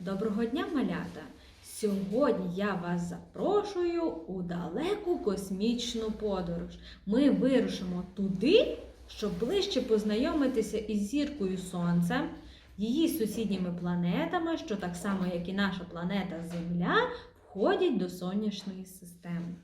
Доброго дня, малята! Сьогодні я вас запрошую у далеку космічну подорож. Ми вирушимо туди, щоб ближче познайомитися із зіркою Сонця, її сусідніми планетами, що так само, як і наша планета Земля, входять до сонячної системи.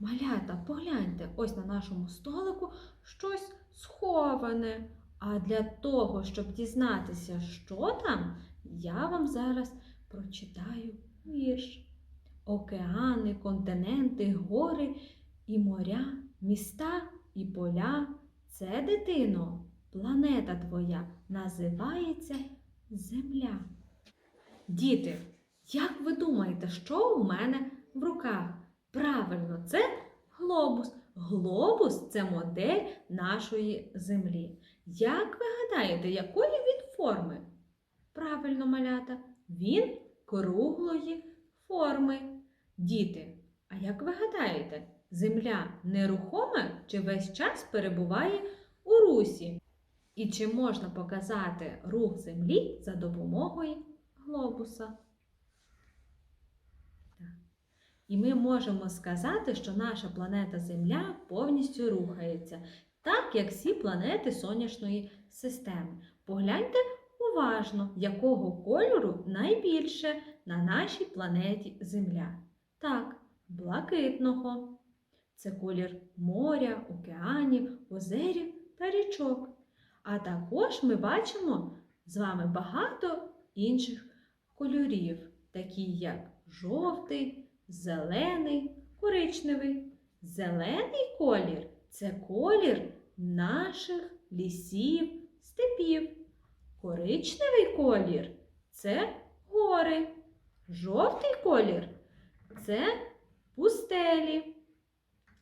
Малята, погляньте, ось на нашому столику щось сховане. А для того, щоб дізнатися, що там, я вам зараз прочитаю вірш. Океани, континенти, гори і моря, міста і поля. Це, дитино, планета твоя називається Земля. Діти, як ви думаєте, що у мене в руках? Правильно, це глобус. Глобус це модель нашої землі. Як ви гадаєте, якої він форми? Правильно, малята, він круглої форми. Діти, а як ви гадаєте, земля нерухома чи весь час перебуває у русі? І чи можна показати рух землі за допомогою глобуса? Так. І ми можемо сказати, що наша планета Земля повністю рухається, так як всі планети сонячної системи. Погляньте уважно, якого кольору найбільше на нашій планеті Земля. Так, блакитного. Це колір моря, океанів, озерів та річок. А також ми бачимо з вами багато інших кольорів, такі як жовтий, зелений, коричневий. Зелений колір це колір наших лісів, степів. Коричневий колір це гори. Жовтий колір це пустелі.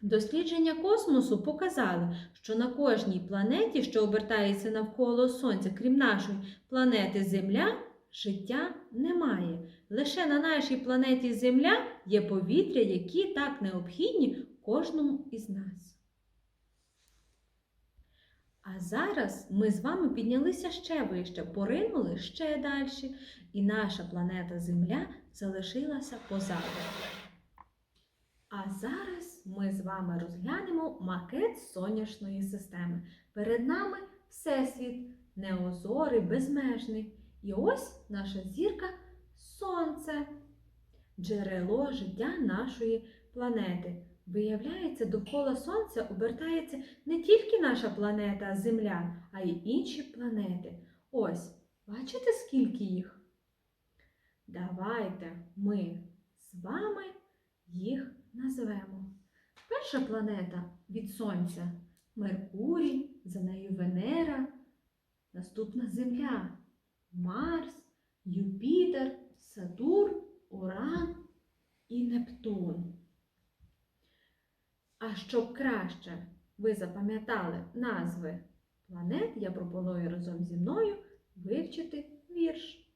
Дослідження космосу показали, що на кожній планеті, що обертається навколо Сонця, крім нашої планети Земля, життя немає. Лише на нашій планеті Земля є повітря, які так необхідні кожному із нас. А зараз ми з вами піднялися ще вище, поринули ще далі, і наша планета Земля залишилася позаду. А зараз ми з вами розглянемо макет сонячної системи. Перед нами Всесвіт, неозорий, безмежний. І ось наша зірка Сонце, джерело життя нашої планети. Виявляється, довкола Сонця обертається не тільки наша планета Земля, а й інші планети. Ось, бачите, скільки їх? Давайте ми з вами їх назвемо. Перша планета від Сонця Меркурій, за нею Венера, наступна Земля, Марс, Юпітер, Сатурн, Уран і Нептун. А щоб краще ви запам'ятали назви планет, я пропоную разом зі мною вивчити вірш.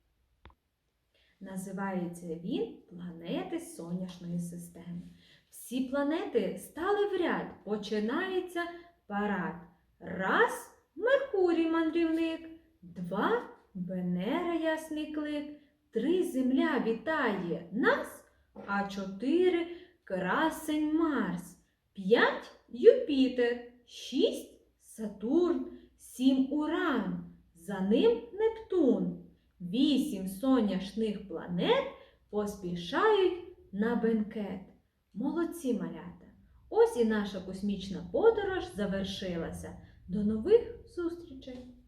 Називається він Планети Сонячної системи. Всі планети стали в ряд, починається парад. Раз Меркурій мандрівник, два Венера ясний клик, три Земля вітає нас, а чотири красень Марс, п'ять Юпітер, шість Сатурн, сім Уран, за ним Нептун. Вісім сонячних планет поспішають на бенкет. Молодці малята! Ось і наша космічна подорож завершилася. До нових зустрічей!